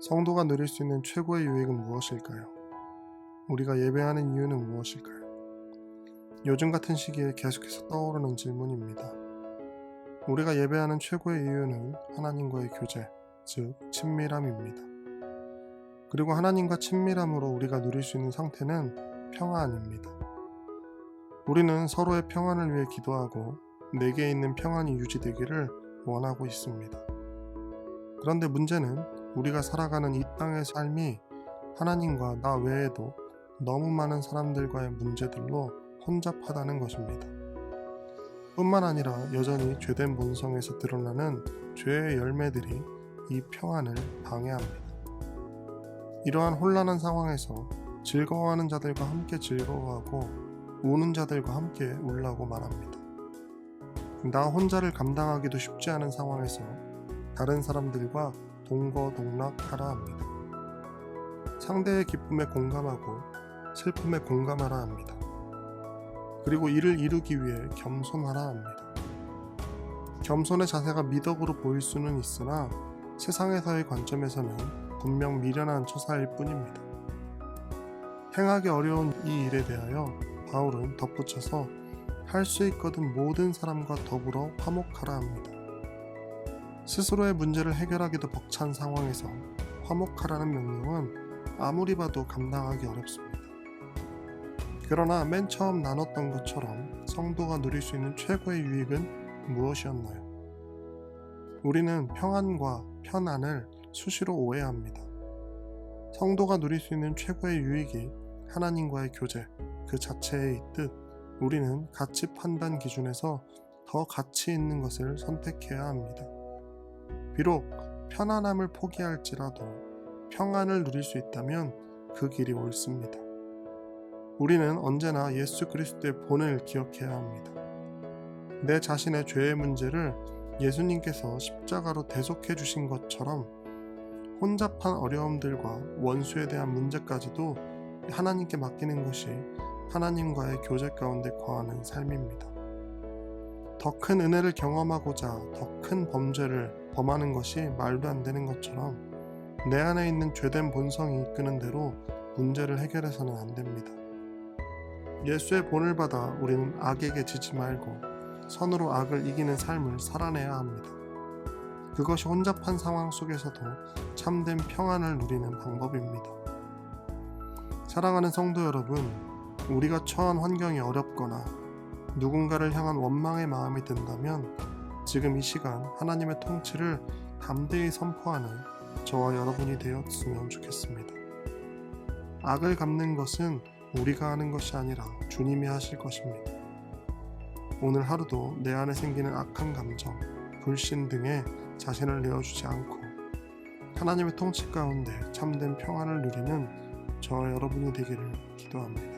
성도가 누릴 수 있는 최고의 유익은 무엇일까요? 우리가 예배하는 이유는 무엇일까요? 요즘 같은 시기에 계속해서 떠오르는 질문입니다. 우리가 예배하는 최고의 이유는 하나님과의 교제, 즉, 친밀함입니다. 그리고 하나님과 친밀함으로 우리가 누릴 수 있는 상태는 평안입니다. 우리는 서로의 평안을 위해 기도하고 내게 있는 평안이 유지되기를 원하고 있습니다. 그런데 문제는 우리가 살아가는 이 땅의 삶이 하나님과 나 외에도 너무 많은 사람들과의 문제들로 혼잡하다는 것입니다. 뿐만 아니라 여전히 죄된 본성에서 드러나는 죄의 열매들이 이 평안을 방해합니다. 이러한 혼란한 상황에서 즐거워하는 자들과 함께 즐거워하고 우는 자들과 함께 울라고 말합니다. 나 혼자를 감당하기도 쉽지 않은 상황에서 다른 사람들과 동거동락하라 합니다. 상대의 기쁨에 공감하고 슬픔에 공감하라 합니다. 그리고 이를 이루기 위해 겸손하라 합니다. 겸손의 자세가 미덕으로 보일 수는 있으나 세상에서의 관점에서는 분명 미련한 처사일 뿐입니다. 행하기 어려운 이 일에 대하여 바울은 덧붙여서 할 수 있거든 모든 사람과 더불어 화목하라 합니다. 스스로의 문제를 해결하기도 벅찬 상황에서 화목하라는 명령은 아무리 봐도 감당하기 어렵습니다. 그러나 맨 처음 나눴던 것처럼 성도가 누릴 수 있는 최고의 유익은 무엇이었나요? 우리는 평안과 편안을 수시로 오해합니다. 성도가 누릴 수 있는 최고의 유익이 하나님과의 교제 그 자체에 있듯 우리는 가치 판단 기준에서 더 가치 있는 것을 선택해야 합니다. 비록 편안함을 포기할지라도 평안을 누릴 수 있다면 그 길이 옳습니다. 우리는 언제나 예수 그리스도의 본을 기억해야 합니다. 내 자신의 죄의 문제를 예수님께서 십자가로 대속해 주신 것처럼 혼잡한 어려움들과 원수에 대한 문제까지도 하나님께 맡기는 것이 하나님과의 교제 가운데 거하는 삶입니다. 더 큰 은혜를 경험하고자 더 큰 범죄를 범하는 것이 말도 안 되는 것처럼 내 안에 있는 죄된 본성이 이끄는 대로 문제를 해결해서는 안 됩니다. 예수의 본을 받아 우리는 악에게 지지 말고 선으로 악을 이기는 삶을 살아내야 합니다. 그것이 혼잡한 상황 속에서도 참된 평안을 누리는 방법입니다. 사랑하는 성도 여러분, 우리가 처한 환경이 어렵거나 누군가를 향한 원망의 마음이 든다면 지금 이 시간 하나님의 통치를 담대히 선포하는 저와 여러분이 되었으면 좋겠습니다. 악을 갚는 것은 우리가 하는 것이 아니라 주님이 하실 것입니다. 오늘 하루도 내 안에 생기는 악한 감정, 불신 등에 자신을 내어주지 않고 하나님의 통치 가운데 참된 평안을 누리는 저와 여러분이 되기를 기도합니다.